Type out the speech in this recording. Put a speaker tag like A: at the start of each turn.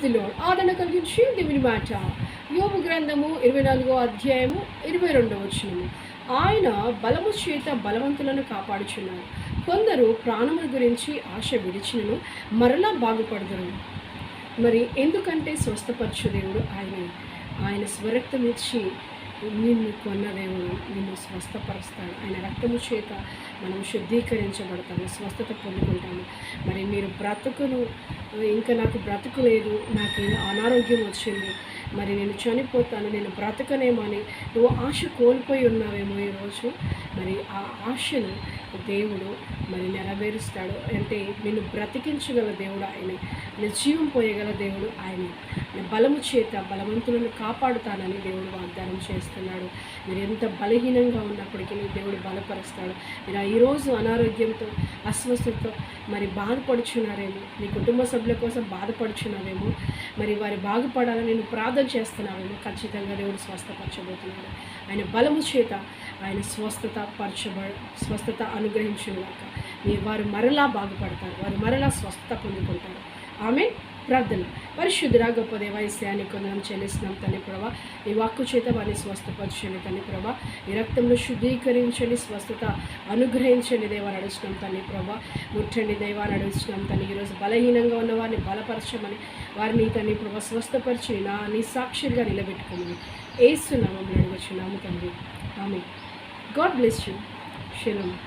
A: Praise ఆదరణ కలిగించి దేవుని మాట. యోగు గ్రంథము ఇరవై నాలుగో అధ్యాయము ఇరవై రెండవ వచనము. ఆయన బలము చేత బలవంతులను కాపాడుచున్నారు కొందరు ప్రాణముల గురించి ఆశ విడిచినను మరలా బాగుపడదరు. మరి ఎందుకంటే స్వస్థపరచు దేవుడు ఆయన. ఆయన స్వరక్తం ఇచ్చి నిన్ను కొన్న దేవుడు నిన్ను స్వస్థపరుస్తాడు. ఆయన రక్తము చేత మనం శుద్ధీకరించబడతాము స్వస్థత పొందుకుంటాము. మరి మీరు బ్రతుకును ఇంకా నాకు బ్రతుకు లేదు నాకు అనారోగ్యం వచ్చింది. మరి నేను చనిపోతాను నేను బ్రతకనేమో అని నువ్వు ఆశ కోల్పోయి ఉన్నావేమో ఈరోజు? మరి ఆ ఆశను దేవుడు మరి నెరవేరుస్తాడు అంటే నిన్ను బ్రతికించగల దేవుడు ఆయన. నీ జీవం పోయగల దేవుడు ఆయన. బలము చేత బలవంతులను కాపాడుతానని దేవుడు వాగ్దానం చేస్తున్నాడు. మీరు ఎంత బలహీనంగా ఉన్నప్పటికీ దేవుడు బలపరుస్తాడు. మీరు ఈరోజు అనారోగ్యంతో అస్వస్థతతో మరి బాధపడుచున్నారేమో మీ కుటుంబ సభ్యుల కోసం బాధపడుచున్నావేమో మరి వారి బాగుపడాలని నేను ప్రార్థన చేస్తున్నావేమో ఖచ్చితంగా దేవుడు స్వస్థపరచబోతున్నాడు. ఆయన బలము చేత ఆయన స్వస్థత పరచబ స్వస్థత అనుగ్రహించుగాక వారు మరలా బాగుపడతారు వారు మరలా స్వస్థత పొందుకుంటారు. ఆమె ప్రార్థన. పరిశుద్ధురా గొప్ప దేవాయస్యాన్ని కొందరం చెల్లిస్తున్నాం తల్లి ప్రభా. ఈ వాక్కు చేత వారిని స్వస్థపరచండి తల్లి ప్రభా. ఈ రక్తంలో శుద్ధీకరించండి స్వస్థత అనుగ్రహించండి దేవాన్ని నడుస్తున్నాం తల్లి ప్రభా. ముట్టండి దేవాన్ని నడుస్తున్నాం తల్లి. ఈరోజు బలహీనంగా ఉన్న వారిని బలపరచమని వారిని తల్లి ప్రభా స్వస్థపరిచి నా నీ సాక్షిగా నిలబెట్టుకోమని ఏస్తున్నామని అడగచ్చున్నాము తండ్రి ఆమె గాడ్ బ్లెస్ యూ. షెలం